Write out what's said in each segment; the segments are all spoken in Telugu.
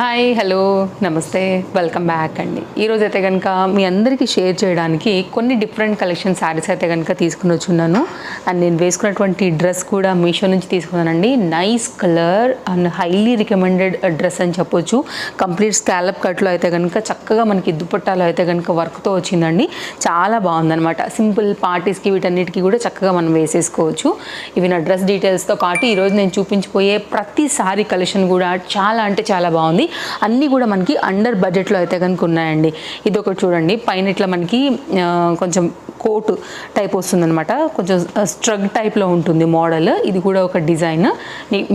హాయ్ హలో నమస్తే వెల్కమ్ బ్యాక్ అండి. ఈరోజు అయితే కనుక మీ అందరికీ షేర్ చేయడానికి కొన్ని డిఫరెంట్ కలెక్షన్ శారీస్ అయితే కనుక తీసుకుని వచ్చున్నాను అండ్ నేను వేసుకున్నటువంటి డ్రెస్ కూడా మీషో నుంచి తీసుకున్నానండి. Nice colour and highly recommended dress అని చెప్పొచ్చు. కంప్లీట్ స్కాలప్ కట్లో అయితే కనుక చక్కగా మనకి దుప్పట్టాలో అయితే కనుక వర్క్తో వచ్చిందండి. చాలా బాగుందన్నమాట. సింపుల్ పార్టీస్కి వీటన్నిటికీ కూడా చక్కగా మనం వేసేసుకోవచ్చు. ఇవి నా డ్రెస్ డీటెయిల్స్తో పాటు ఈరోజు నేను చూపించిపోయే ప్రతి సారీ కలెక్షన్ కూడా చాలా అంటే చాలా బాగుంది. అన్నీ కూడా మనకి అండర్ బడ్జెట్లో అయితే కనుక ఉన్నాయండి. ఇది ఒకటి చూడండి. పైన ఇట్లా మనకి కొంచెం కోట్ టైప్ వస్తుందన్నమాట. కొంచెం స్ట్రగ్ టైప్లో ఉంటుంది మోడల్. ఇది కూడా ఒక డిజైన్.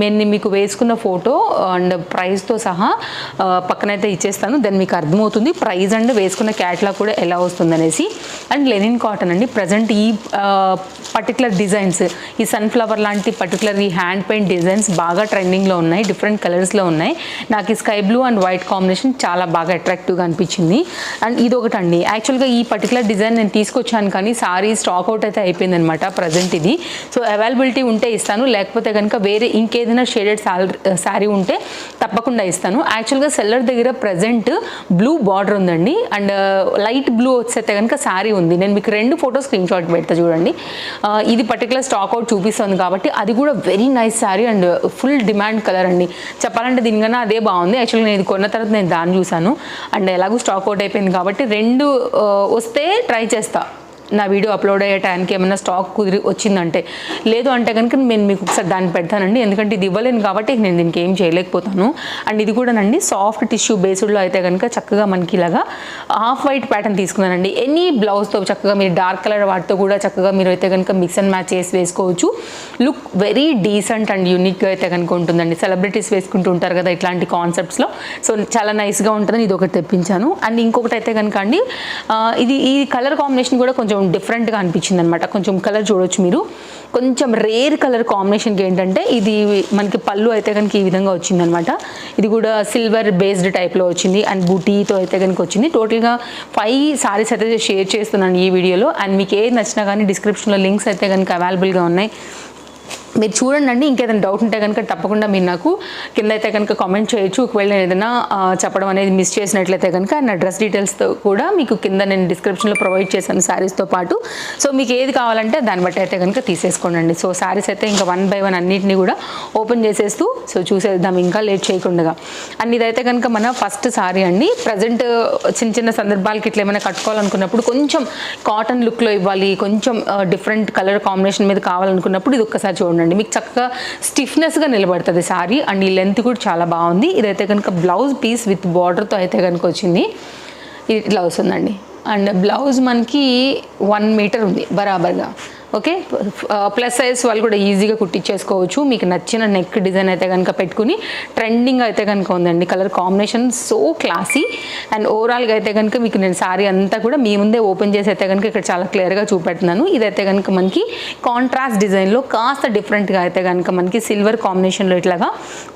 నేను మీకు వేసుకున్న ఫోటో అండ్ ప్రైస్తో సహా పక్కనైతే ఇచ్చేస్తాను. దాన్ని మీకు అర్థమవుతుంది. ప్రైస్ అండ్ వేసుకున్న క్యాట్లాగ్ కూడా ఎలా వస్తుందనేసి. అండ్ లెనిన్ కాటన్ అండి. ప్రజెంట్ ఈ పర్టికులర్ డిజైన్స్ ఈ సన్ఫ్లవర్ లాంటి పర్టికులర్ ఈ హ్యాండ్ పెయింట్ డిజైన్స్ బాగా ట్రెండింగ్లో ఉన్నాయి. డిఫరెంట్ కలర్స్లో ఉన్నాయి. నాకు ఈ sky blue and white combination చాలా బాగా అట్రాక్టివ్గా అనిపించింది. అండ్ ఇది ఒకటి అండి యాక్చువల్గా ఈ పర్టికులర్ డిజైన్ నేను తీసుకొచ్చాను కానీ సారీ స్టాక్ అవుట్ అయితే అయిపోయింది అనమాట ప్రజెంట్ ఇది. సో అవైలబిలిటీ ఉంటే ఇస్తాను. లేకపోతే కనుక వేరే ఇంకేదైనా షేడెడ్ శారీ uh, ఉంటే తప్పకుండా ఇస్తాను. యాక్చువల్గా సెల్లర్ దగ్గర ప్రజెంట్ బ్లూ బార్డర్ ఉందండి. అండ్ లైట్ బ్లూ వచ్చేస్తే కనుక శారీ ఉంది. నేను మీకు రెండు ఫోటో స్క్రీన్ షాట్ పెడతా చూడండి. Uh, ఇది పర్టికులర్ స్టాక్ అవుట్ చూపిస్తుంది కాబట్టి అది కూడా very nice sari and full demand colour అండి. చెప్పాలంటే దీనికన్నా అదే బాగుంది. యాక్చువల్గా నేను ఇది కొన్న తర్వాత నేను దాన్ని చూశాను. అండ్ ఎలాగో స్టాక్ అవుట్ అయిపోయింది కాబట్టి రెండు వస్తే ట్రై చేస్తాను నా వీడియో అప్లోడ్ అయ్యే టైంకి ఏమైనా స్టాక్ కుదిరి వచ్చిందంటే లేదు అంటే కనుక నేను మీకు ఒకసారి దాన్ని పెడతానండి. ఎందుకంటే ఇది ఇవ్వలేను కాబట్టి నేను దీనికి ఏం చేయలేకపోతాను. అండ్ ఇది కూడానండి సాఫ్ట్ టిష్యూ బేస్డ్లో అయితే కనుక చక్కగా మనకి ఇలాగా హాఫ్ వైట్ ప్యాటర్న్ తీసుకున్నానండి. ఎనీ బ్లౌజ్తో చక్కగా మీరు డార్క్ కలర్ వాటితో కూడా చక్కగా మీరు అయితే కనుక మిక్స్ అండ్ మ్యాచ్ చేసి వేసుకోవచ్చు. లుక్ వెరీ డీసెంట్ అండ్ యూనిక్గా అయితే కనుక ఉంటుందండి. సెలబ్రిటీస్ వేసుకుంటూ ఉంటారు కదా ఇట్లాంటి కాన్సెప్ట్స్లో సో చాలా నైస్గా ఉంటుందని ఇది ఒకటి తెప్పించాను. అండ్ ఇంకొకటి అయితే కనుక అండి ఇది ఈ కలర్ కాంబినేషన్ కూడా కొంచెం డిఫరెంట్గా అనిపించింది అనమాట కొంచెం కలర్ చూడొచ్చు మీరు. కొంచెం రేర్ కలర్ కాంబినేషన్కి ఏంటంటే ఇది మనకి పళ్ళు అయితే కనుక ఈ విధంగా వచ్చిందనమాట ఇది కూడా సిల్వర్ బేస్డ్ టైప్లో వచ్చింది. అండ్ బూటీతో అయితే కనుక వచ్చింది. టోటల్గా ఫైవ్ సారీస్ అయితే షేర్ చేస్తున్నాను ఈ వీడియోలో అండ్ మీకు ఏది నచ్చినా కానీ డిస్క్రిప్షన్లో లింక్స్ అయితే కనుక అవైలబుల్గా ఉన్నాయి. మీరు చూడండి ఇంకేదైనా డౌట్ ఉంటే కనుక తప్పకుండా మీరు నాకు కింద అయితే కనుక కామెంట్ చేయొచ్చు. ఒకవేళ నేను ఏదైనా చెప్పడం అనేది మిస్ చేసినట్లయితే కనుక నా డ్రెస్ డీటెయిల్స్తో కూడా మీకు కింద నేను డిస్క్రిప్షన్లో ప్రొవైడ్ చేశాను శారీస్తో పాటు. సో మీకు ఏది కావాలంటే దాన్ని బట్టి అయితే కనుక తీసేసుకోండి సో శారీస్ అయితే ఇంకా వన్ బై వన్ అన్నింటినీ కూడా ఓపెన్ చేసేస్తూ సో చూసేద్దాం. ఇంకా లేట్ చేయకుండా. అండ్ ఇదైతే కనుక మన ఫస్ట్ శారీ అండి. ప్రజెంట్ చిన్న చిన్న సందర్భాలకి ఇట్లా ఏమైనా కట్టుకోవాలనుకున్నప్పుడు కొంచెం కాటన్ లుక్లో ఇవ్వాలి కొంచెం డిఫరెంట్ కలర్ కాంబినేషన్ మీద కావాలనుకున్నప్పుడు ఇది ఒక్కసారి చూడండి. మీకు చక్కగా స్టిఫ్నెస్గా నిలబడుతుంది సారీ అండ్ ఈ లెంత్ కూడా చాలా బాగుంది. ఇదైతే కనుక బ్లౌజ్ పీస్ విత్ బార్డర్తో అయితే కనుక వచ్చింది. ఇట్లా వస్తుందండి అండ్ బ్లౌజ్ మనకి వన్ మీటర్ ఉంది బరాబర్గా. ఓకే? ప్లస్ సైజ్ వాళ్ళు కూడా ఈజీగా కుట్టించేసుకోవచ్చు. మీకు నచ్చిన నెక్ డిజైన్ అయితే కనుక పెట్టుకుని ట్రెండింగ్ అయితే కనుక ఉందండి. Colour combination so classy and ఓవరాల్గా అయితే కనుక మీకు నేను సారీ అంతా కూడా మీ ముందే ఓపెన్ చేసి అయితే కనుక ఇక్కడ చాలా క్లియర్గా చూపెడుతున్నాను. ఇదైతే కనుక మనకి కాంట్రాస్ట్ డిజైన్లో కాస్త డిఫరెంట్గా అయితే కనుక మనకి సిల్వర్ కాంబినేషన్లో ఇట్లాగా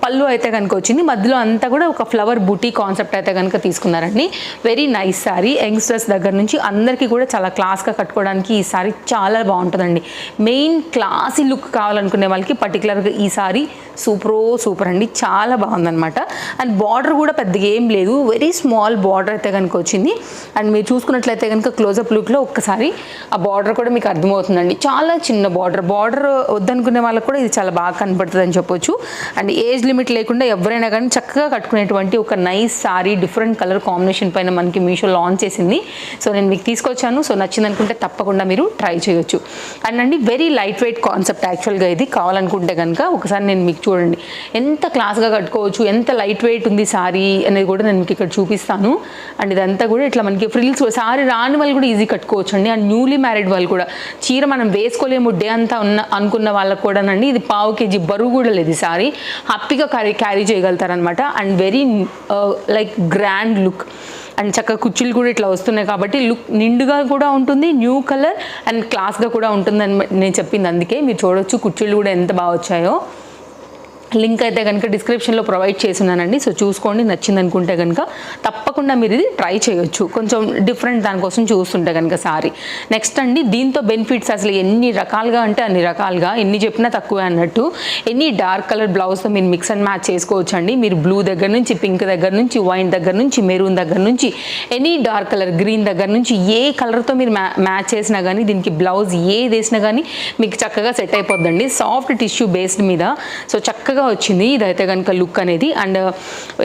పళ్ళు అయితే కనుక వచ్చింది. మధ్యలో అంతా కూడా ఒక ఫ్లవర్ బూటీ కాన్సెప్ట్ అయితే కనుక తీసుకున్నారండి. వెరీ నైస్ సారీ యంగ్స్టర్స్ దగ్గర నుంచి అందరికీ కూడా చాలా క్లాస్గా కట్టుకోవడానికి ఈ సారీ చాలా బాగుంటుంది చూడండి. మెయిన్ క్లాసీ లుక్ కావాలనుకునే వాళ్ళకి పర్టికులర్గా ఈ సారీ సూపరో సూపర్ అండి. చాలా బాగుందన్నమాట. అండ్ బార్డర్ కూడా పెద్దగా ఏం లేదు. వెరీ స్మాల్ బార్డర్ అయితే కనుక వచ్చింది. అండ్ మీరు చూసుకున్నట్లయితే కనుక క్లోజప్ లుక్లో ఒక్కసారి ఆ బార్డర్ కూడా మీకు అర్థమవుతుందండి. చాలా చిన్న బార్డర్ బార్డర్ వద్దనుకునే వాళ్ళకి కూడా ఇది చాలా బాగా కనపడుతుంది అని చెప్పొచ్చు. అండ్ ఏజ్ లిమిట్ లేకుండా ఎవరైనా కానీ చక్కగా కట్టుకునేటువంటి ఒక nice sari different colour combination పైన మనకి మీషో లాంచ్ చేసింది. సో నేను మీకు తీసుకొచ్చాను. సో నచ్చింది అనుకుంటే తప్పకుండా మీరు ట్రై చేయొచ్చు. అండ్ అండి వెరీ లైట్ వెయిట్ కాన్సెప్ట్ యాక్చువల్గా ఇది. కావాలనుకుంటే కనుక ఒకసారి నేను మీకు చూడండి. ఎంత క్లాస్గా కట్టుకోవచ్చు ఎంత లైట్ వెయిట్ ఉంది సారీ అనేది కూడా నేను మీకు ఇక్కడ చూపిస్తాను. అండ్ ఇదంతా కూడా ఇట్లా మనకి ఫ్రిల్స్ సారీ రాని వాళ్ళు కూడా ఈజీ కట్టుకోవచ్చు అండి అండ్ న్యూలీ మ్యారీడ్ వాళ్ళు కూడా. చీర మనం వేసుకోలేము డే అంతా ఉన్న అనుకున్న వాళ్ళకు కూడానండి. ఇది పావు కేజీ బరువు కూడా లేదు సారీ హ్యాపీగా carry carry చేయగలుగుతారనమాట and very like grand look and చక్కగా కుర్చీలు కూడా ఇట్లా వస్తున్నాయి కాబట్టి లుక్ నిండుగా కూడా ఉంటుంది న్యూ కలర్ అండ్ క్లాస్గా కూడా ఉంటుందని నేను చెప్పింది అందుకే. మీరు చూడొచ్చు కుర్చీలు కూడా ఎంత బాగా వచ్చాయో. లింక్ అయితే కనుక డిస్క్రిప్షన్లో ప్రొవైడ్ చేస్తున్నానండి. సో చూసుకోండి నచ్చింది అనుకుంటే కనుక తప్పకుండా మీరు ఇది ట్రై చేయొచ్చు. కొంచెం డిఫరెంట్ దానికోసం చూస్తుంటే కనుక సారీ. నెక్స్ట్ అండి దీంతో బెనిఫిట్స్ అసలు ఎన్ని రకాలుగా అంటే అన్ని రకాలుగా ఎన్ని చెప్పినా తక్కువే అన్నట్టు ఎన్ని డార్క్ కలర్ బ్లౌజ్తో మీరు మిక్స్ అండ్ మ్యాచ్ చేసుకోవచ్చు అండి మీరు బ్లూ దగ్గర నుంచి పింక్ దగ్గర నుంచి వైన్ దగ్గర నుంచి మెరూన్ దగ్గర నుంచి ఎనీ డార్క్ కలర్ గ్రీన్ దగ్గర నుంచి ఏ కలర్తో మీరు మ్యా మ్యాచ్ చేసినా కానీ దీనికి బ్లౌజ్ ఏది వేసినా కానీ మీకు చక్కగా సెట్ అయిపోద్దండి. సాఫ్ట్ టిష్యూ బేస్డ్ మీద. సో చక్కగా వచ్చింది. ఇదైతే కనుక లుక్ అనేది అండ్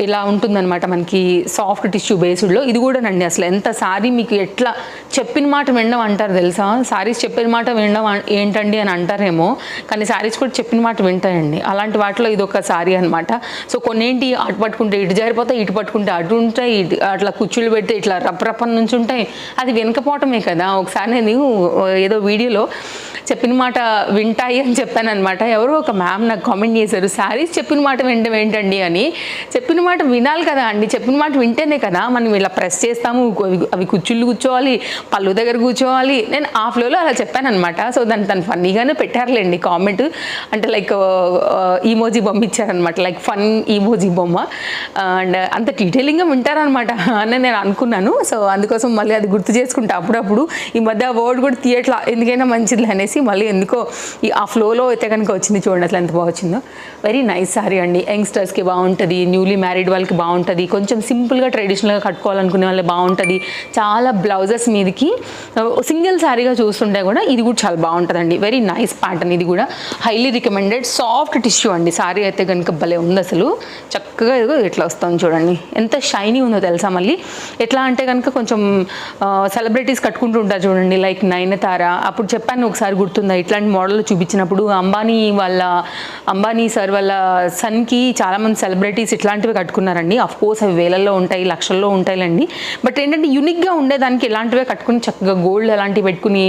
ఇలా ఉంటుందన్నమాట మనకి సాఫ్ట్ టిష్యూ బేస్డ్లో. ఇది కూడా నండి అసలు ఎంత సారీ మీకు ఎట్లా చెప్పిన మాట వినడం అంటారు తెలుసా? సారీస్ చెప్పిన మాట వినడం ఏంటండి అని అంటారేమో కానీ సారీస్ కూడా చెప్పిన మాట వింటాయండి. అలాంటి వాటిలో ఇది ఒక సారీ అనమాట సో కొన్ని ఏంటి అటు పట్టుకుంటే ఇటు జారిపోతాయి ఇటు పట్టుకుంటే అటు ఉంటాయి ఇటు అట్లా కుచ్చులు పెడితే ఇట్లా రప్ప నుంచి ఉంటాయి. అది వెనకపోవటమే కదా. ఒకసారి నేను ఏదో వీడియోలో చెప్పిన మాట వింటాయి అని చెప్పాను అనమాట ఎవరో ఒక మ్యామ్ నాకు కామెంట్ చేశారు శారీస్ చెప్పిన మాట వినడం ఏంటండి? అని. చెప్పిన మాట వినాలి కదా అండి. చెప్పిన మాట వింటేనే కదా మనం ఇలా ప్రెస్ చేస్తాము అవి- కుచ్చుళ్ళు కూర్చోవాలి పళ్ళు దగ్గర కూర్చోవాలి. నేను ఆ ఫ్లోలో అలా చెప్పాను అనమాట సో దాన్ని తను ఫన్నీగానే పెట్టారులేండి కామెంట్ అంటే లైక్ uh, ఈమోజీ బొమ్మ ఇచ్చారనమాట లైక్ ఫన్ ఈమోజీ బొమ్మ. అండ్ అంత డీటెయిలింగ్గా వింటారనమాట అని నేను అనుకున్నాను. సో అందుకోసం మళ్ళీ అది గుర్తు చేసుకుంటా అప్పుడప్పుడు. ఈ మధ్య ఆ వర్డ్ కూడా తీయట్లా. ఎందుకైనా మంచిది అనేసి. మళ్ళీ ఎందుకో ఈ ఆ ఫ్లోలో అయితే కనుక వచ్చింది చూడండి అట్లా ఎంత బాగొచ్చిందో వెరీ నైస్ సారీ అండి. యంగ్స్టర్స్కి బాగుంటుంది న్యూలీ మ్యారీడ్ వాళ్ళకి బాగుంటుంది. కొంచెం సింపుల్గా ట్రెడిషనల్గా కట్టుకోవాలనుకునే వాళ్ళకి బాగుంటుంది. చాలా బ్లౌజెస్ మీదకి సింగిల్ శారీగా చూస్తుంటే కూడా ఇది కూడా చాలా బాగుంటుందండి. వెరీ నైస్ ప్యాటర్న్ ఇది కూడా. హైలీ రికమెండెడ్ సాఫ్ట్ టిష్యూ అండి. సారీ అయితే కనుక భలే ఉంది అసలు. చక్కగా ఇదిగో ఇట్లా వస్తుంది చూడండి. ఎంత షైనీ ఉందో తెలుసా మళ్ళీ? ఎట్లా అంటే కనుక కొంచెం సెలబ్రిటీస్ కట్టుకుంటూ ఉంటారు చూడండి. లైక్ నయనతార. అప్పుడు చెప్పాను ఒకసారి గుర్తుందా? ఇట్లాంటి మోడల్ చూపించినప్పుడు అంబానీ వాళ్ళ అంబానీ సార్ వాళ్ళ సన్కి చాలామంది సెలబ్రిటీస్ ఇట్లాంటివి కట్టుకున్నారండి. అఫ్ కోర్స్ అవి వేలల్లో ఉంటాయి లక్షల్లో ఉంటాయిలండి. బట్ ఏంటంటే యూనిక్గా ఉండేదానికి ఇలాంటివే కట్టుకుని చక్కగా గోల్డ్ అలాంటివి పెట్టుకుని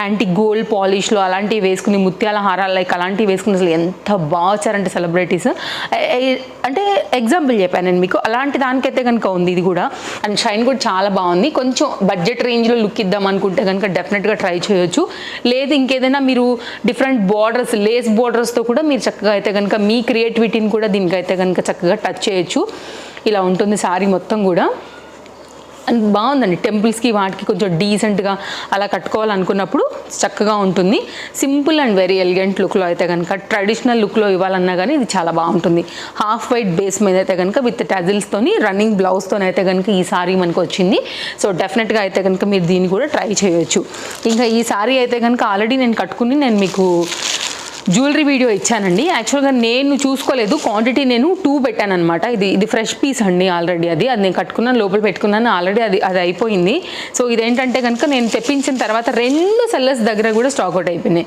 యాంటీ గోల్డ్ పాలిష్లో అలాంటివి వేసుకుని ముత్యాల హారాలు లైక్ అలాంటివి వేసుకుని అసలు ఎంత బాగా వచ్చారంటే సెలబ్రిటీస్. అంటే ఎగ్జాంపుల్ చెప్పాను నేను మీకు. అలాంటి దానికైతే కనుక ఉంది ఇది కూడా. అండ్ షైన్ కూడా చాలా బాగుంది. కొంచెం బడ్జెట్ రేంజ్లో లుక్ ఇద్దాం అనుకుంటే కనుక డెఫినెట్గా ట్రై చేయొచ్చు. లేదు ఇంకేదైనా మీరు డిఫరెంట్ బార్డర్స్ లేస్ బార్డర్స్తో కూడా మీరు చక్కగా అయితే కనుక మీ క్రియేటివిటీని కూడా దీనికైతే కనుక చక్కగా టచ్ చేయొచ్చు. ఇలా ఉంటుంది సారీ మొత్తం కూడా. అండ్ బాగుందండి. టెంపుల్స్కి వాటికి కొంచెం డీసెంట్గా అలా కట్టుకోవాలనుకున్నప్పుడు చక్కగా ఉంటుంది. సింపుల్ అండ్ వెరీ ఎలిగెంట్ లుక్లో అయితే కనుక ట్రెడిషనల్ లుక్లో ఇవ్వాలన్నా కానీ ఇది చాలా బాగుంటుంది. హాఫ్ వైట్ బేస్ మీద అయితే కనుక విత్ టజిల్స్తోని రన్నింగ్ బ్లౌజ్తోని అయితే కనుక ఈ సారీ మనకు వచ్చింది. సో డెఫినెట్గా అయితే కనుక మీరు దీన్ని కూడా ట్రై చేయొచ్చు. ఇంకా ఈ సారీ అయితే కనుక ఆల్రెడీ నేను కట్టుకుని నేను మీకు జ్యువెలరీ వీడియో ఇచ్చానండి. యాక్చువల్గా నేను చూసుకోలేదు. క్వాంటిటీ నేను టూ పెట్టాను అనమాట ఇది ఇది ఫ్రెష్ పీస్ అండి ఆల్రెడీ అది. అది నేను కట్టుకున్నాను లోపల పెట్టుకున్నాను. ఆల్రెడీ అది అది అయిపోయింది. సో ఇదేంటంటే కనుక నేను తెప్పించిన తర్వాత రెండు సెల్లర్స్ దగ్గర కూడా స్టాక్ అవుట్ అయిపోయినాయి.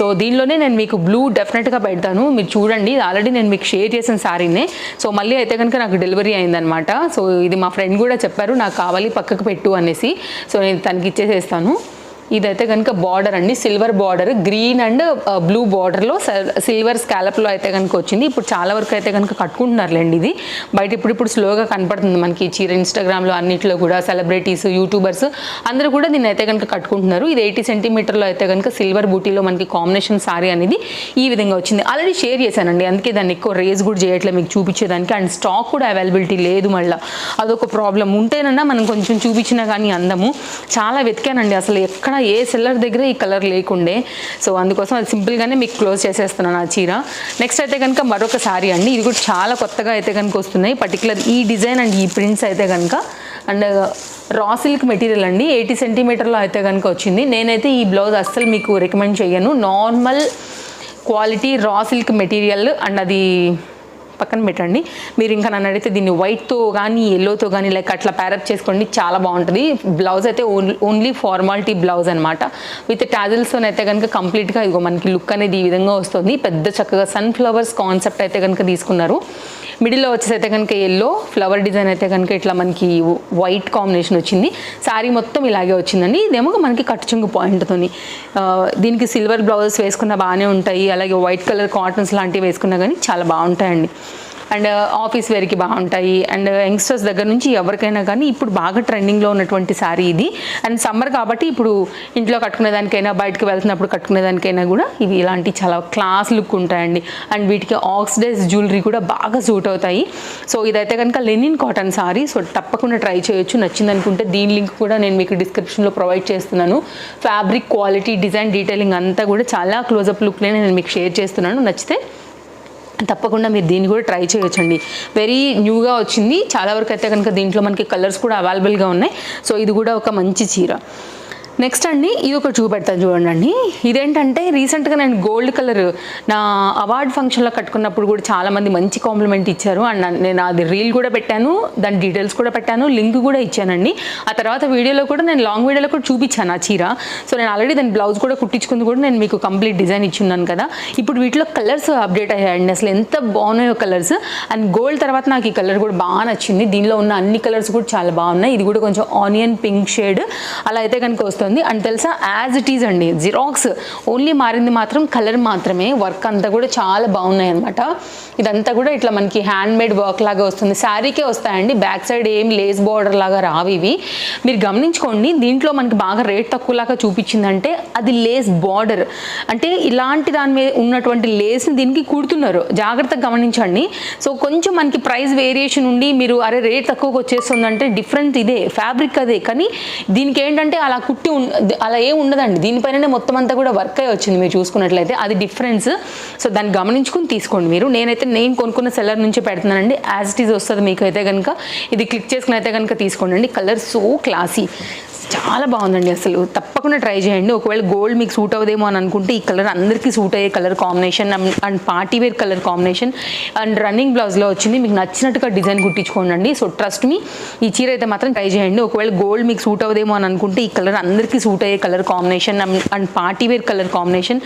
సో దీనిలోనే నేను మీకు బ్లూ డెఫినెట్గా పెడతాను. మీరు చూడండి. ఇది ఆల్రెడీ నేను మీకు షేర్ చేసిన సారీనే. సో మళ్ళీ అయితే కనుక నాకు డెలివరీ అయిందనమాట సో ఇది మా ఫ్రెండ్ కూడా చెప్పారు నాకు కావాలి పక్కకు పెట్టు అనేసి. సో నేను తనకి ఇచ్చేసేస్తాను. ఇదైతే కనుక బార్డర్ అండి. Silver border green and blue బార్డర్లో సిల్వర్ స్కాలప్లో అయితే కనుక వచ్చింది. ఇప్పుడు చాలా వరకు అయితే కనుక కట్టుకుంటున్నారులేండి ఇది. బయట ఇప్పుడు ఇప్పుడు స్లోగా కనపడుతుంది మనకి చీర ఇన్స్టాగ్రామ్లో అన్నిట్లో కూడా సెలబ్రిటీస్ యూట్యూబర్స్ అందరూ కూడా దీన్ని అయితే కనుక కట్టుకుంటున్నారు. ఇది ఎయిటీ సెంటీమీటర్లో అయితే కనుక సిల్వర్ బూటీలో మనకి కాంబినేషన్ సారీ అనేది ఈ విధంగా వచ్చింది. ఆల్రెడీ షేర్ చేశానండి. అందుకే దాన్ని ఎక్కువ రేస్ కూడా చేయట్లేదు మీకు చూపించేదానికి. అండ్ స్టాక్ కూడా అవైలబిలిటీ లేదు మళ్ళీ. అదొక ప్రాబ్లం ఉంటేనన్నా మనం కొంచెం చూపించినా కానీ అందము. చాలా వెతికానండి. అసలు ఎక్కడ ఏ సెల్లర్ దగ్గర ఈ కలర్ లేకుండే. సో అందుకోసం అది సింపుల్గానే మీకు క్లోజ్ చేసేస్తున్నాను ఆ చీర. నెక్స్ట్ అయితే కనుక మరొక సారీ అండి. ఇది కూడా చాలా కొత్తగా అయితే కనుక వస్తున్నాయి. పర్టికులర్ ఈ డిజైన్ అండ్ ఈ ప్రింట్స్ అయితే కనుక అండ్ రా సిల్క్ మెటీరియల్ అండి. ఎయిటీ సెంటీమీటర్లో అయితే కనుక వచ్చింది. నేనైతే ఈ బ్లౌజ్ అస్సలు మీకు రికమెండ్ చేయను normal quality raw silk material and అది పక్కన పెట్టండి. మీరు ఇంకా నన్ను అడిగితే దీన్ని వైట్తో కానీ ఎల్లోతో కానీ లైక్ అట్లా ప్యారప్ చేసుకోండి. చాలా బాగుంటుంది. బ్లౌజ్ అయితే ఓన్లీ ఫార్మాలిటీ బ్లౌజ్ అనమాట విత్ టాజిల్స్తో అయితే కనుక కంప్లీట్గా ఇదిగో మనకి లుక్ అనేది ఈ విధంగా వస్తుంది. పెద్ద చక్కగా సన్ఫ్లవర్స్ కాన్సెప్ట్ అయితే కనుక తీసుకున్నారు. మిడిల్లో వచ్చేసి అయితే కనుక ఎల్లో ఫ్లవర్ డిజైన్ అయితే కనుక ఇట్లా మనకి వైట్ కాంబినేషన్ వచ్చింది. శారీ మొత్తం ఇలాగే వచ్చిందండి. ఇదేమో మనకి కట్టుచుంగు పాయింట్తోని దీనికి సిల్వర్ బ్లౌజెస్ వేసుకున్న బాగానే ఉంటాయి. అలాగే వైట్ కలర్ కాటన్స్ లాంటివి వేసుకున్నా కానీ చాలా బాగుంటాయండి. అండ్ uh, ఆఫీస్ వేర్కి బాగుంటాయి. అండ్ uh, యంగ్స్టర్స్ దగ్గర నుంచి ఎవరికైనా కానీ ఇప్పుడు బాగా ట్రెండింగ్లో ఉన్నటువంటి శారీ ఇది. అండ్ సమ్మర్ కాబట్టి ఇప్పుడు ఇంట్లో కట్టుకునేదానికైనా బయటకు వెళ్తున్నప్పుడు కట్టుకునేదానికైనా కూడా ఇవి ఇలాంటి చాలా క్లాస్ లుక్ ఉంటాయండి. అండ్ వీటికి ఆక్సిడైజ్ జ్యువెలరీ కూడా బాగా సూట్ అవుతాయి. సో ఇదైతే కనుక లెనిన్ కాటన్ సారీ సో తప్పకుండా ట్రై చేయొచ్చు. నచ్చింది అనుకుంటే దీని లింక్ కూడా నేను మీకు డిస్క్రిప్షన్లో ప్రొవైడ్ చేస్తున్నాను. ఫ్యాబ్రిక్ క్వాలిటీ డిజైన్ డీటెయిలింగ్ అంతా కూడా చాలా క్లోజప్ లుక్నే నేను మీకు షేర్ చేస్తున్నాను. నచ్చితే తప్పకుండా మీరు దీన్ని కూడా ట్రై చేయొచ్చండి. వెరీ న్యూగా వచ్చింది. చాలా వరకు అయితే కనుక దీంట్లో మనకి కలర్స్ కూడా అవైలబుల్గా ఉన్నాయి. సో ఇది కూడా ఒక మంచి చీర. నెక్స్ట్ అండి ఇది ఒక చూపెడతాను చూడండి ఇదేంటంటే రీసెంట్గా నేను గోల్డ్ కలర్ నా అవార్డ్ ఫంక్షన్లో కట్టుకున్నప్పుడు కూడా చాలామంది మంచి కాంప్లిమెంట్ ఇచ్చారు. అండ్ నేను అది రీల్ కూడా పెట్టాను దాని డీటెయిల్స్ కూడా పెట్టాను లింక్ కూడా ఇచ్చానండి. ఆ తర్వాత వీడియోలో కూడా నేను లాంగ్ వీడియోలో కూడా చూపించాను ఆ చీర. సో నేను ఆల్రెడీ దాని బ్లౌజ్ కూడా కుట్టించుకుంది కూడా నేను మీకు కంప్లీట్ డిజైన్ ఇచ్చున్నాను కదా. ఇప్పుడు వీటిలో కలర్స్ అప్డేట్ అయ్యాయండి. అసలు ఎంత బాగున్నాయో కలర్స్ అండ్ గోల్డ్ తర్వాత నాకు ఈ కలర్ కూడా బాగా నచ్చింది. దీనిలో ఉన్న అన్ని కలర్స్ కూడా చాలా బాగున్నాయి. ఇది కూడా కొంచెం ఆనియన్ పింక్ షేడ్ అలా అయితే కనుక వస్తుంది అండ్ తెలుసా యాజ్ ఇట్ ఈజ్ అండి జిరాక్స్ ఓన్లీ మారింది మాత్రం కలర్ మాత్రమే. వర్క్ అంతా కూడా చాలా బాగున్నాయి అనమాట ఇదంతా కూడా ఇట్లా మనకి హ్యాండ్ మేడ్ వర్క్ లాగా వస్తుంది. శారీకే వస్తాయండి. బ్యాక్ సైడ్ ఏం లేస్ బార్డర్ లాగా రావి ఇవి. మీరు గమనించుకోండి దీంట్లో మనకి బాగా రేట్ తక్కువలాగా చూపించిందంటే అది లేస్ బార్డర్ అంటే ఇలాంటి దాని మీద ఉన్నటువంటి లేస్ని దీనికి కుడుతున్నారు. జాగ్రత్తగా గమనించండి. సో కొంచెం మనకి ప్రైస్ వేరియేషన్ ఉండి మీరు అరే రేట్ తక్కువకి వచ్చేస్తుందంటే డిఫరెంట్ ఇదే ఫ్యాబ్రిక్ అదే. కానీ దీనికి ఏంటంటే అలా కుట్టి అలా ఏం ఉండదండి. దీనిపైననే మొత్తం అంతా కూడా వర్క్ అయ్యి వచ్చింది మీరు చూసుకున్నట్లయితే. అది డిఫరెన్స్ సో దాన్ని గమనించుకుని తీసుకోండి మీరు. నేనైతే నేను కొనుక్కున్న సెల్లర్ నుంచి పెడుతున్నానండి. యాజ్ ఇట్ ఈజ్ వస్తుంది మీకు అయితే కనుక ఇది క్లిక్ చేసుకుని అయితే కనుక తీసుకోండి కలర్ సో క్లాసీ చాలా బాగుందండి అసలు. తప్పకుండా ట్రై చేయండి. ఒకవేళ గోల్డ్ మీకు సూట్ అవ్వదేమో అని అనుకుంటే ఈ కలర్ అందరికీ సూట్ అయ్యే colour combination and party wear colour combination and running బ్లౌజ్లో వచ్చింది. మీకు నచ్చినట్టుగా డిజైన్ కుట్టించుకోండి సో ట్రస్ట్ మీ ఈ చీర అయితే మాత్రం ట్రై చేయండి. ఒకవేళ గోల్డ్ మీకు సూట్ అవ్వదేమో అని అనుకుంటే ఈ కలర్ అందరికీ సూట్ అయ్యే colour combination and party wear colour combination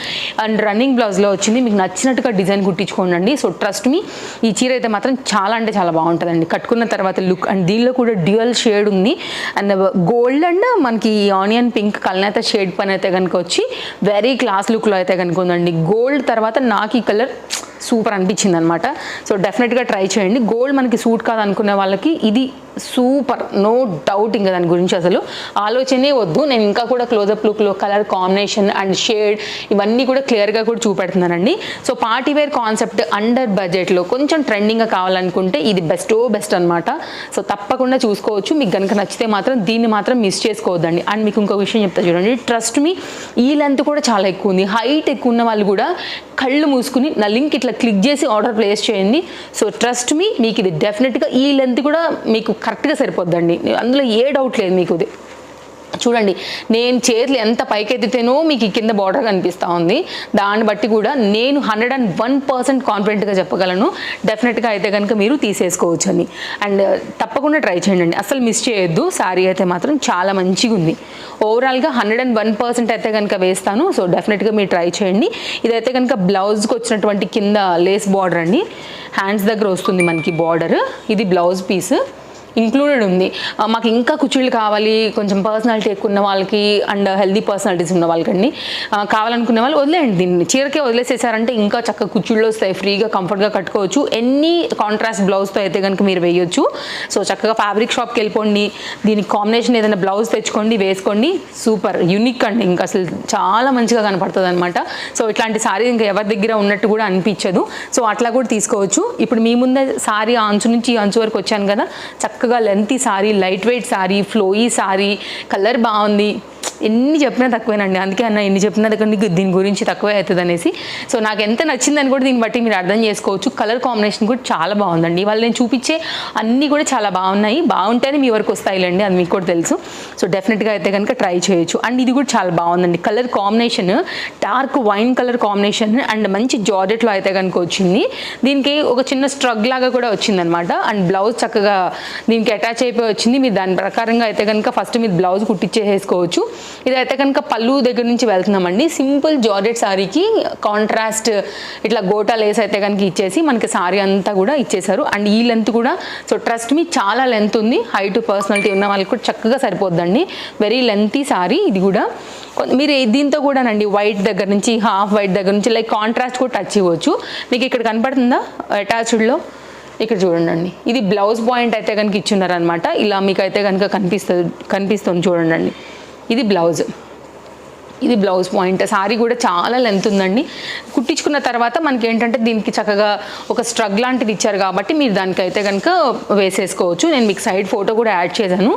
and running బ్లౌజ్లో వచ్చింది. మీకు నచ్చినట్టుగా డిజైన్ కుట్టించుకోండి సో ట్రస్ట్ మీ ఈ చీర అయితే మాత్రం చాలా అంటే చాలా బాగుంటుందండి. కట్టుకున్న తర్వాత లుక్ అండ్ దీనిలో కూడా డ్యూయల్ షేడ్ ఉంది. అండ్ గోల్డ్ అండ్ మనకి ఆనియన్ పింక్ కలనేత షేడ్ పని అయితే కనుక వచ్చి వెరీ క్లాస్ లుక్లో అయితే కనుక ఉందండి. గోల్డ్ తర్వాత నాకు ఈ కలర్ సూపర్ అనిపించింది అనమాట సో డెఫినెట్గా ట్రై చేయండి. గోల్డ్ మనకి సూట్ కాదనుకునే వాళ్ళకి ఇది సూపర్. నో డౌట్ ఇంకా దాని గురించి అసలు. ఆలోచనే వద్దు. నేను ఇంకా కూడా క్లోజప్ లుక్లో కలర్ కాంబినేషన్ అండ్ షేడ్ ఇవన్నీ కూడా క్లియర్గా కూడా చూపెడుతున్నానండి. So party wear concept under బడ్జెట్లో కొంచెం ట్రెండింగ్గా కావాలనుకుంటే ఇది బెస్టో బెస్ట్ అనమాట. సో తప్పకుండా చూసుకోవచ్చు. మీకు కనుక నచ్చితే మాత్రం దీన్ని మాత్రం మిస్ చేసుకోవద్దండి. అండ్ మీకు ఇంకొక విషయం చెప్తా చూడండి. ట్రస్ట్ మీ ఈ లెంత్ కూడా చాలా ఎక్కువ ఉంది. హైట్ ఎక్కువ ఉన్న వాళ్ళు కూడా కళ్ళు మూసుకుని నా లింక్ ఇట్లా క్లిక్ చేసి ఆర్డర్ ప్లేస్ చేయండి. సో ట్రస్ట్ మీ మీకు ఇది డెఫినెట్గా ఈ లెంత్ కూడా మీకు కరెక్ట్గా సరిపోద్దండి. అందులో ఏ డౌట్ లేదు మీకు ఇది. చూడండి నేను చేతులు ఎంత పైకెత్తితేనో మీకు కింద బార్డర్ కనిపిస్తూ ఉంది. దాన్ని బట్టి కూడా నేను హండ్రెడ్ అండ్ వన్ పర్సెంట్ కాన్ఫిడెంట్గా చెప్పగలను. డెఫినెట్గా అయితే కనుక మీరు తీసేసుకోవచ్చు అని. అండ్ uh, తప్పకుండా ట్రై చేయండి. అసలు మిస్ చేయొద్దు. శారీ అయితే మాత్రం చాలా మంచిగా ఉంది. ఓవరాల్గా హండ్రెడ్ అండ్ వన్ పర్సెంట్ అయితే కనుక వేస్తాను. సో డెఫినెట్గా మీరు ట్రై చేయండి. ఇదైతే కనుక బ్లౌజ్కి వచ్చినటువంటి కింద లేస్ బార్డర్ అండి. హ్యాండ్స్ దగ్గర వస్తుంది మనకి బార్డర్ ఇది బ్లౌజ్ పీస్ ఇంక్లూడెడ్ ఉంది. మాకు ఇంకా కుర్చీలు కావాలి కొంచెం పర్సనాలిటీ ఎక్కువ ఉన్న వాళ్ళకి అండ్ హెల్దీ పర్సనాలిటీస్ ఉన్న వాళ్ళకండి. కావాలనుకునే వాళ్ళు వదిలేయండి దీన్ని. చీరకే వదిలేసేసారంటే ఇంకా చక్కగా కుర్చీళ్ళు వస్తాయి ఫ్రీగా కంఫర్ట్గా కట్టుకోవచ్చు. ఎన్ని కాంట్రాస్ట్ బ్లౌజ్తో అయితే కనుక మీరు వేయొచ్చు. సో చక్కగా ఫ్యాబ్రిక్ షాప్కి వెళ్ళిపోండి. దీనికి కాంబినేషన్ ఏదైనా బ్లౌజ్ తెచ్చుకోండి వేసుకోండి. సూపర్ యూనిక్ అండి. ఇంకా అసలు చాలా మంచిగా కనపడుతుంది అనమాట సో ఇట్లాంటి సారీ ఇంకా ఎవరి దగ్గర ఉన్నట్టు కూడా అనిపించదు. సో అట్లా కూడా తీసుకోవచ్చు. ఇప్పుడు మీ ముందే సారీ ఆ అంచు నుంచి ఈ అంచు వరకు వచ్చాను కదా. చక్కగా lengthy sari light weight sari flowy sari colour బాగుంది. ఎన్ని చెప్పినా తక్కువేనండి. అందుకే అన్న ఎన్ని చెప్పినా దగ్గర నీకు దీని గురించి తక్కువే అవుతుంది అనేసి సో నాకు ఎంత నచ్చిందని కూడా దీన్ని బట్టి మీరు అర్థం చేసుకోవచ్చు. కలర్ కాంబినేషన్ కూడా చాలా బాగుందండి. వాళ్ళు నేను చూపించే అన్నీ కూడా చాలా బాగున్నాయి. బాగుంటేనే మీ వరకు వస్తాయిలేండి అది మీకు కూడా తెలుసు. సో డెఫినెట్గా అయితే కనుక ట్రై చేయొచ్చు. అండ్ ఇది కూడా చాలా బాగుందండి. Colour combination dark wine colour combination and మంచి జార్జెట్లో అయితే కనుక వచ్చింది. దీనికి ఒక చిన్న స్ట్రగ్ లాగా కూడా వచ్చిందనమాట. అండ్ బ్లౌజ్ చక్కగా దీనికి అటాచ్ అయిపోయి వచ్చింది. మీరు దాని ప్రకారంగా అయితే కనుక ఫస్ట్ మీరు బ్లౌజ్ కుట్టించేసేసుకోవచ్చు ఇదైతే కనుక పళ్ళు దగ్గర నుంచి వెళ్తున్నామండి. సింపుల్ జార్జెట్ సారీకి కాంట్రాస్ట్ ఇట్లా గోటా లేస్ అయితే కనుక ఇచ్చేసి మనకి శారీ అంతా కూడా ఇచ్చేసారు అండ్ ఈ లెంత్ కూడా సో ట్రస్ట్ మీ చాలా లెంత్ ఉంది. హైట్ పర్సనాలిటీ ఉన్న వాళ్ళకి కూడా చక్కగా సరిపోద్దండి. వెరీ లెంతీ సారీ ఇది కూడా. మీరు దీంతో కూడానండి వైట్ దగ్గర నుంచి హాఫ్ వైట్ దగ్గర నుంచి లైక్ కాంట్రాస్ట్ కూడా టచ్ ఇవ్వచ్చు. మీకు ఇక్కడ కనపడుతుందా? అటాచ్డ్లో ఇక్కడ చూడండి ఇది బ్లౌజ్ పాయింట్ అయితే కనుక ఇచ్చున్నారనమాట ఇలా మీకు అయితే కనుక కనిపిస్తుంది కనిపిస్తుంది చూడండి ఇది బ్లౌజ్. ఇది బ్లౌజ్ పాయింట్. సారీ కూడా చాలా లెంత్ ఉందండి. కుట్టించుకున్న తర్వాత మనకి ఏంటంటే దీనికి చక్కగా ఒక స్ట్రగ్ లాంటిది ఇచ్చారు కాబట్టి మీరు దానికైతే కనుక వేసేసుకోవచ్చు. నేను మీకు సైడ్ ఫోటో కూడా యాడ్ చేశాను.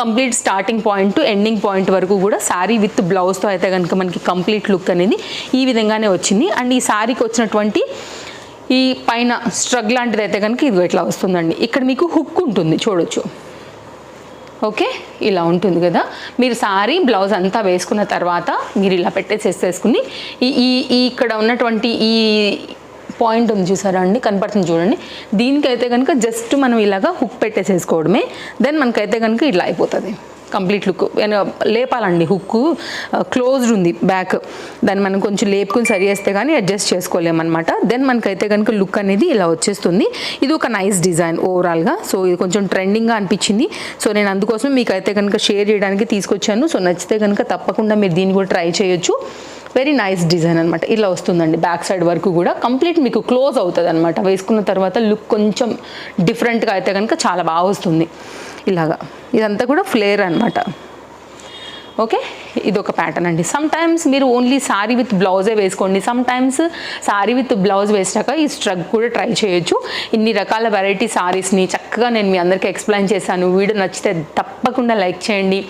Complete starting point to ending point వరకు కూడా శారీ విత్ బ్లౌజ్తో అయితే కనుక మనకి కంప్లీట్ లుక్ అనేది ఈ విధంగానే వచ్చింది. అండ్ ఈ శారీకి వచ్చినటువంటి ఈ పైన స్ట్రగ్ లాంటిది అయితే కనుక ఇది ఇట్లా వస్తుందండి. ఇక్కడ మీకు హుక్ ఉంటుంది చూడొచ్చు. ఓకే? ఇలా ఉంటుంది కదా? మీరు సారీ బ్లౌజ్ అంతా వేసుకున్న తర్వాత మీరు ఇలా పెట్టేసేసుకుని ఈ ఈ ఈ ఇక్కడ ఉన్నటువంటి ఈ పాయింట్ ఉంది చూసారా అండి? కనపడుతుంది చూడండి. దీనికైతే కనుక జస్ట్ మనం ఇలాగా హుక్ పెట్టేసేసుకోవడమే. దెన్ మనకైతే కనుక ఇట్లా అయిపోతుంది. కంప్లీట్ లుక్ లేపాలండి హుక్ క్లోజ్డ్ uh, ఉంది బ్యాక్ దాన్ని మనం కొంచెం లేపుకుని సరి చేస్తే కానీ అడ్జస్ట్ చేసుకోలేమన్నమాట. దెన్ మనకైతే కనుక లుక్ అనేది ఇలా వచ్చేస్తుంది. ఇది ఒక నైస్ డిజైన్ ఓవరాల్గా సో ఇది కొంచెం ట్రెండింగ్గా అనిపించింది. సో నేను అందుకోసం మీకు అయితే కనుక షేర్ చేయడానికి తీసుకొచ్చాను. సో నచ్చితే కనుక తప్పకుండా మీరు దీన్ని కూడా ట్రై చేయొచ్చు. వెరీ నైస్ డిజైన్ అనమాట ఇలా వస్తుందండి బ్యాక్ సైడ్ వరకు కూడా. కంప్లీట్ మీకు క్లోజ్ అవుతుంది అనమాట వేసుకున్న తర్వాత లుక్ కొంచెం డిఫరెంట్గా అయితే కనుక చాలా బాగా వస్తుంది. ఇలాగా. ఇదంతా కూడా ఫ్లేర్ అనమాట ఓకే? ఇది ఒక ప్యాటర్న్ అండి. సమ్ టైమ్స్ మీరు ఓన్లీ సారీ విత్ బ్లౌజే వేసుకోండి. Some times sari with blouse వేసాక ఈ స్ట్రగ్ కూడా ట్రై చేయొచ్చు. ఇన్ని రకాల వెరైటీ సారీస్ని చక్కగా నేను మీ అందరికీ ఎక్స్ప్లెయిన్ చేశాను. వీడియో నచ్చితే తప్పకుండా లైక్ చేయండి.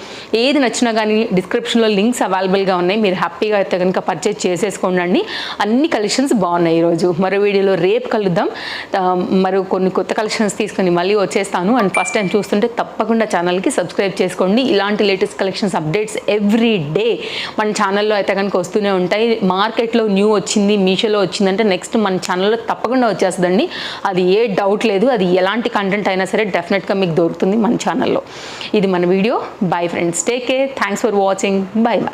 ఏది నచ్చినా కానీ డిస్క్రిప్షన్లో లింక్స్ అవైలబుల్గా ఉన్నాయి. మీరు హ్యాపీగా అయితే కనుక పర్చేజ్ చేసేసుకోండి అన్ని కలెక్షన్స్ బాగున్నాయి ఈరోజు. మరో వీడియోలో రేపు కలుద్దాం. మరి మరో కొన్ని కొత్త కలెక్షన్స్ తీసుకొని మళ్ళీ వచ్చేస్తాను. అండ్ ఫస్ట్ టైం చూస్తుంటే తప్పకుండా ఛానల్కి సబ్స్క్రైబ్ చేసుకోండి. ఇలాంటి latest collections updates updates every day. మన ఛానల్లో అయితే కనుక వస్తూనే ఉంటాయి. మార్కెట్లో న్యూ వచ్చింది మీషోలో వచ్చిందంటే నెక్స్ట్ మన ఛానల్లో తప్పకుండా వచ్చేస్తుందండి. అది ఏ డౌట్ లేదు. అది ఎలాంటి కంటెంట్ అయినా సరే డెఫినెట్గా మీకు దొరుకుతుంది మన ఛానల్లో. ఇది మన video. Bye friends. Take care. Thanks for watching. Bye bye.